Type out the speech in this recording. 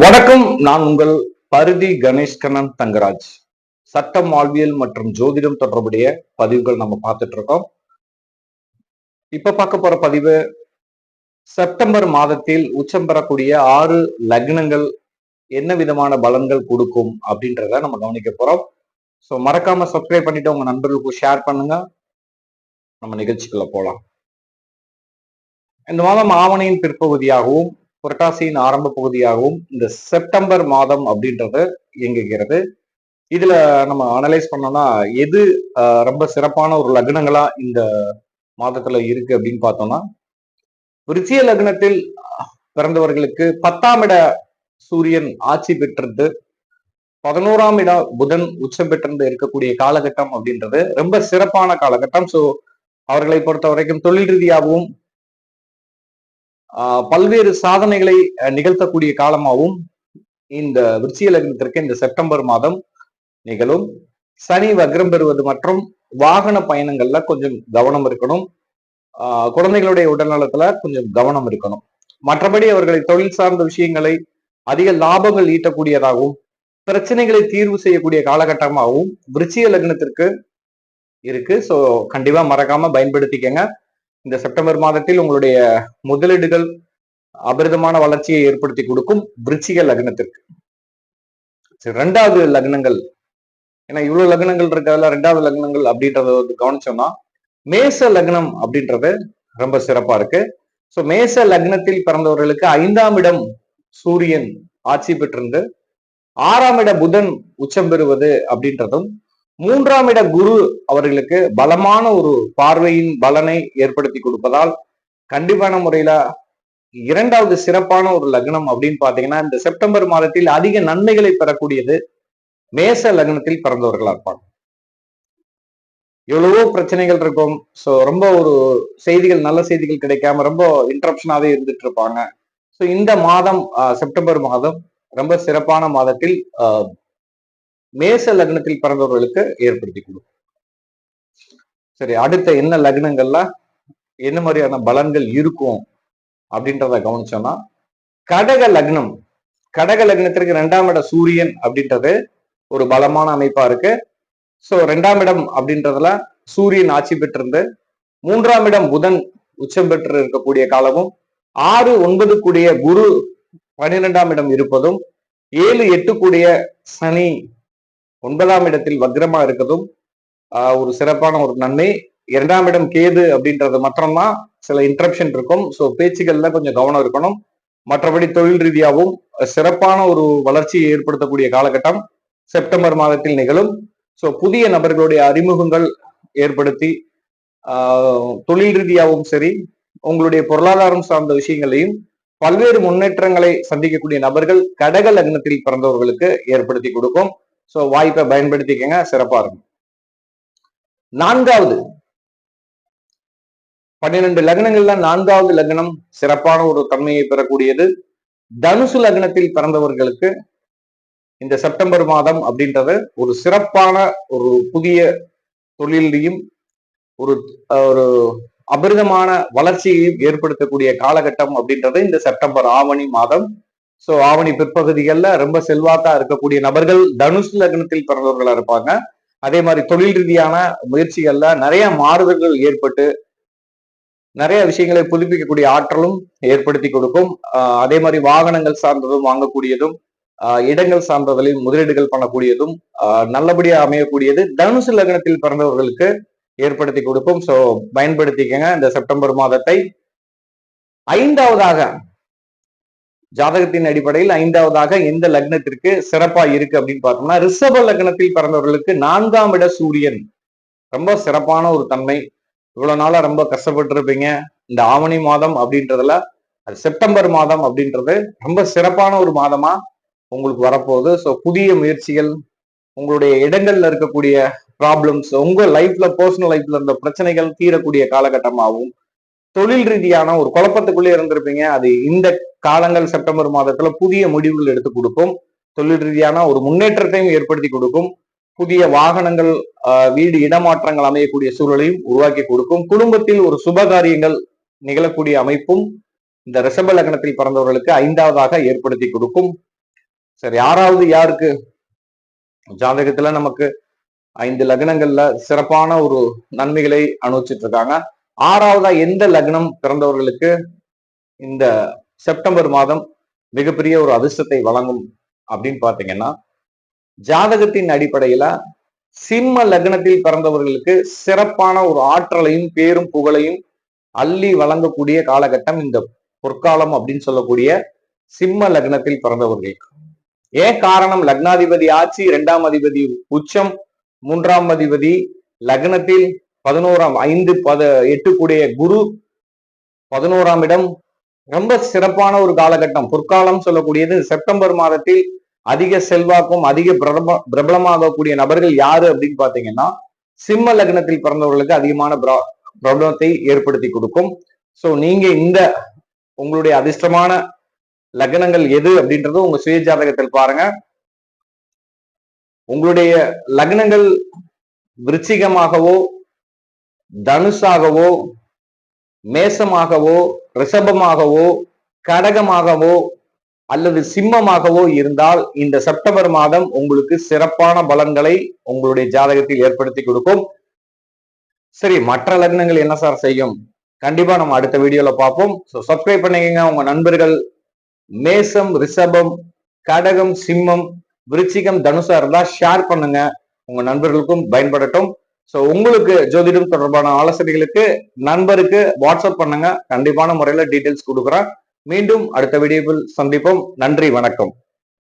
வணக்கம் நான் உங்கள் பருதி கணேஷ்கண்ணன் தங்கராஜ். சட்டம் வாழ்வியல் மற்றும் ஜோதிடம் தொடர்புடைய பதிவுகள் நம்ம பார்த்துட்டு இருக்கோம். இப்ப பார்க்க போற பதிவு செப்டம்பர் மாதத்தில் உச்சம் பெறக்கூடிய ஆறு லக்னங்கள் என்ன விதமான பலன்கள் கொடுக்கும் அப்படின்றத நம்ம கவனிக்க போறோம். ஸோ மறக்காம சப்ஸ்கிரைப் பண்ணிட்டு உங்க நண்பர்களுக்கு ஷேர் பண்ணுங்க. நம்ம நிகழ்ச்சிக்குள்ள போலாம். இந்த மாதம் ஆவணியின் பிற்பகுதியாகவும் புரட்டாசியின் ஆரம்ப பகுதியாகவும் இந்த செப்டம்பர் மாதம் அப்படின்றது இயங்குகிறது. இதுல நம்ம அனலைஸ் பண்ணோம்னா எது ரொம்ப சிறப்பான ஒரு லக்னங்களா இந்த மாதத்துல இருக்கு அப்படின்னு பார்த்தோம்னா விருச்சிக லக்னத்தில் பிறந்தவர்களுக்கு பத்தாம் இட சூரியன் ஆட்சி பெற்றிருந்து பதினோராம் இட புதன் உச்சம் பெற்றிருந்து இருக்கக்கூடிய காலகட்டம் அப்படின்றது ரொம்ப சிறப்பான காலகட்டம். ஸோ அவர்களை பொறுத்த வரைக்கும் தொழில் ரீதியாகவும் பல்வேறு சாதனைகளை நிகழ்த்தக்கூடிய காலமாகவும் இந்த விருச்சிய லக்னத்திற்கு இந்த செப்டம்பர் மாதம் நிகழும். சனி வக்ரம் பெறுவது மற்றும் வாகன பயணங்கள்ல கொஞ்சம் கவனம் இருக்கணும். ஆஹ் குழந்தைகளுடைய உடல்நலத்துல கொஞ்சம் கவனம் இருக்கணும். மற்றபடி அவர்களை தொழில் சார்ந்த விஷயங்களை அதிக லாபங்கள் ஈட்டக்கூடியதாகவும் பிரச்சனைகளை தீர்வு செய்யக்கூடிய காலகட்டமாகவும் விருச்சிய லக்னத்திற்கு இருக்கு. ஸோ கண்டிப்பா மறக்காம பயன்படுத்திக்கங்க. இந்த செப்டம்பர் மாதத்தில் உங்களுடைய முதலீடுகள் அபரிதமான வளர்ச்சியை ஏற்படுத்தி கொடுக்கும் விருச்சிக லக்னத்திற்கு. ரெண்டாவது லக்னங்கள். ஏன்னா இவ்வளவு லக்னங்கள் இருக்கிறதுல ரெண்டாவது லக்னங்கள் அப்படின்றத வந்து கவனிச்சோம்னா மேச லக்னம் அப்படின்றது ரொம்ப சிறப்பா இருக்கு. ஸோ மேச லக்னத்தில் பிறந்தவர்களுக்கு ஐந்தாம் இடம் சூரியன் ஆட்சி பெற்றிருந்து ஆறாம் இட புதன் உச்சம் பெறுவது அப்படின்றதும் மூன்றாம் இட குரு அவர்களுக்கு பலமான ஒரு பார்வையின் பலனை ஏற்படுத்தி கொடுப்பதால் கண்டிப்பான முறையில இரண்டாவது சிறப்பான ஒரு லக்னம் அப்படின்னு பாத்தீங்கன்னா இந்த செப்டம்பர் மாதத்தில் அதிக நன்மைகளை பெறக்கூடியது மேச லக்னத்தில் பிறந்தவர்களா இருப்பாங்க. எவ்வளவோ பிரச்சனைகள் இருக்கும். ஸோ ரொம்ப ஒரு செய்திகள் நல்ல செய்திகள் கிடைக்காம ரொம்ப இன்ட்ரப்ஷனாவே இருந்துட்டு இருப்பாங்க. ஸோ இந்த மாதம் ஆஹ், செப்டம்பர் மாதம் ரொம்ப சிறப்பான மாதத்தில் ஆஹ், மேச லக்னத்தில் பிறந்தவர்களுக்கு ஏற்படுத்தி கொடுக்கும். சரி அடுத்த என்ன லக்னங்கள்ல என்ன மாதிரியான பலன்கள் இருக்கும் அப்படின்றத கவனிச்சோம்னா கடக லக்னம். கடக லக்னத்திற்கு இரண்டாம் இட சூரியன் அப்படின்றது ஒரு பலமான அமைப்பா இருக்கு. சோ ரெண்டாம் இடம் அப்படின்றதுல சூரியன் ஆட்சி பெற்றிருந்து மூன்றாம் இடம் புதன் உச்சம் பெற்று இருக்கக்கூடிய காலமும் ஆறு ஒன்பது கூடிய குரு பன்னிரெண்டாம் இடம் இருப்பதும் ஏழு எட்டு கூடிய சனி ஒன்பதாம் இடத்தில் வக்ரமா இருக்கதும் ஆஹ் ஒரு சிறப்பான ஒரு நன்மை. இரண்டாம் இடம் கேது அப்படின்றது மாத்திரம்தான் சில இன்ட்ரப்ஷன் இருக்கும். ஸோ பேச்சுகள்ல கொஞ்சம் கவனம் இருக்கணும். மற்றபடி தொழில் ரீதியாகவும் சிறப்பான ஒரு வளர்ச்சியை ஏற்படுத்தக்கூடிய காலகட்டம் செப்டம்பர் மாதத்தில் நிகழும். ஸோ புதிய நபர்களுடைய அறிமுகங்கள் ஏற்படுத்தி ஆஹ், தொழில் ரீதியாகவும் சரி உங்களுடைய பொருளாதாரம் சார்ந்த விஷயங்களையும் பல்வேறு முன்னேற்றங்களை சந்திக்கக்கூடிய நபர்கள் கடக லக்னத்தில் பிறந்தவர்களுக்கு ஏற்படுத்தி கொடுக்கும். ஸோ வாய்ப்பை பயன்படுத்திக்கங்க சிறப்பா இருக்கும். நான்காவது பன்னிரண்டு லக்னங்கள்ல நான்காவது லக்னம் சிறப்பான ஒரு தன்மையை பெறக்கூடியது. தனுசு லக்னத்தில் பிறந்தவர்களுக்கு இந்த செப்டம்பர் மாதம் அப்படின்றது ஒரு சிறப்பான ஒரு புதிய தொழிலையும் ஒரு ஒரு அபரிதமான வளர்ச்சியையும் ஏற்படுத்தக்கூடிய காலகட்டம் அப்படின்றது இந்த செப்டம்பர் ஆவணி மாதம். சோ ஆவணி பிற்பகுதிகள்ல ரொம்ப செல்வாக்கா இருக்கக்கூடிய நபர்கள் தனுஷ் லக்னத்தில் பிறந்தவர்களா இருப்பாங்க. அதே மாதிரி தொழில் ரீதியான முயற்சிகள்ல நிறைய மாறுதல்கள் ஏற்பட்டு நிறைய விஷயங்களை புதுப்பிக்கக்கூடிய ஆற்றலும் ஏற்படுத்தி கொடுக்கும். ஆஹ் அதே மாதிரி வாகனங்கள் சார்ந்ததும் வாங்கக்கூடியதும் ஆஹ் இடங்கள் சார்ந்ததிலும் முதலீடுகள் பண்ணக்கூடியதும் நல்லபடியாக நல்லபடியா அமையக்கூடியது தனுசு லக்னத்தில் பிறந்தவர்களுக்கு ஏற்படுத்தி கொடுக்கும். சோ பயன்படுத்திக்கங்க. இந்த செப்டம்பர் மாதத்தை ஐந்தாவதாக ஜாதகத்தின் அடிப்படையில் ஐந்தாவதாக எந்த லக்னத்திற்கு சிறப்பா இருக்கு அப்படின்னு பார்த்தோம்னா ரிஷப லக்னத்தில் பிறந்தவர்களுக்கு நான்காம் இட சூரியன். ரொம்ப சிறப்பான ஒரு தன்மை. இவ்வளவு நாளா ரொம்ப கஷ்டப்பட்டு இருப்பீங்க இந்த ஆவணி மாதம் அப்படின்றதுல அது செப்டம்பர் மாதம் அப்படின்றது ரொம்ப சிறப்பான ஒரு மாதமா உங்களுக்கு வரப்போகுது. ஸோ புதிய முயற்சிகள் உங்களுடைய இடங்கள்ல இருக்கக்கூடிய ப்ராப்ளம்ஸ் உங்க லைஃப்ல பர்சனல் லைஃப்ல இருந்த பிரச்சனைகள் தீரக்கூடிய காலகட்டமாகவும் தொழில் ரீதியான ஒரு குழப்பத்துக்குள்ளே இருந்திருப்பீங்க. அது இந்த காலங்கள் செப்டம்பர் மாதத்துல புதிய முடிவுகள் எடுத்து கொடுக்கும். தொழில் ரீதியான ஒரு முன்னேற்றத்தையும் ஏற்படுத்தி கொடுக்கும். புதிய வாகனங்கள் ஆஹ், வீடு இடமாற்றங்கள் அமையக்கூடிய சூழலையும் உருவாக்கி கொடுக்கும். குடும்பத்தில் ஒரு சுபகாரியங்கள் நிகழக்கூடிய அமைப்பும் இந்த ரிஷப லக்னத்தில் பிறந்தவர்களுக்கு ஐந்தாவதாக ஏற்படுத்தி கொடுக்கும். சரி யாராவது யாருக்கு? ஜாதகத்துல நமக்கு ஐந்து லக்னங்கள்ல சிறப்பான ஒரு நன்மைகளை அனுபவிச்சுட்டு இருக்காங்க. ஆறாவதா எந்த லக்னம் பிறந்தவர்களுக்கு இந்த செப்டம்பர் மாதம் மிகப்பெரிய ஒரு அதிர்ஷ்டத்தை வழங்கும் அப்படின்னு பாத்தீங்கன்னா ஜாதகத்தின் அடிப்படையில சிம்ம லக்னத்தில் பிறந்தவர்களுக்கு சிறப்பான ஒரு ஆற்றலையும் பேரும் புகழையும் அள்ளி வழங்கக்கூடிய காலகட்டம் இந்த பொற்காலம் அப்படின்னு சொல்லக்கூடிய சிம்ம லக்னத்தில் பிறந்தவர்களுக்கு ஏன் காரணம்? லக்னாதிபதி ஆட்சி இரண்டாம் அதிபதி உச்சம் மூன்றாம் அதிபதி லக்னத்தில் பதினோராம் ஐந்து பத எட்டு கூடிய குரு பதினோராம் இடம். ரொம்ப சிறப்பான ஒரு காலகட்டம். பொற்காலம் சொல்லக்கூடியது செப்டம்பர் மாதத்தில் அதிக செல்வாக்கும் அதிக பிரபல பிரபலமாகக்கூடிய நபர்கள் யாரு அப்படின்னு பாத்தீங்கன்னா சிம்ம லக்னத்தில் பிறந்தவர்களுக்கு அதிகமான பிரபலத்தை ஏற்படுத்தி கொடுக்கும். சோ நீங்க இந்த உங்களுடைய அதிர்ஷ்டமான லக்னங்கள் எது அப்படின்றது உங்க சுய ஜாதகத்தில் பாருங்க. உங்களுடைய லக்னங்கள் விருச்சிகமாகவோ தனுஷாகவோ மேசமாகவோ ரிஷபமாகவோ கடகமாகவோ அல்லது சிம்மமாகவோ இருந்தால் இந்த செப்டம்பர் மாதம் உங்களுக்கு சிறப்பான பலன்களை உங்களுடைய ஜாதகத்தில் ஏற்படுத்தி கொடுக்கும். சரி மற்ற லக்னங்கள் என்ன சார் செய்யும்? கண்டிப்பா நம்ம அடுத்த வீடியோல பார்ப்போம். ஸோ சப்ஸ்கிரைப் பண்ணிக்கங்க. உங்க நண்பர்கள் மேசம் ரிஷபம் கடகம் சிம்மம் விருச்சிகம் தனுசா இருந்தா ஷேர் பண்ணுங்க. உங்க நண்பர்களுக்கும் பயன்படட்டும். ஸோ உங்களுக்கு ஜோதிடம் தொடர்பான ஆலோசனைகளுக்கு நண்பருக்கு வாட்ஸ்அப் பண்ணுங்க. கண்டிப்பான முறையில டீட்டெயில்ஸ் கொடுக்குறேன். மீண்டும் அடுத்த வீடியோவில் சந்திப்போம். நன்றி வணக்கம்.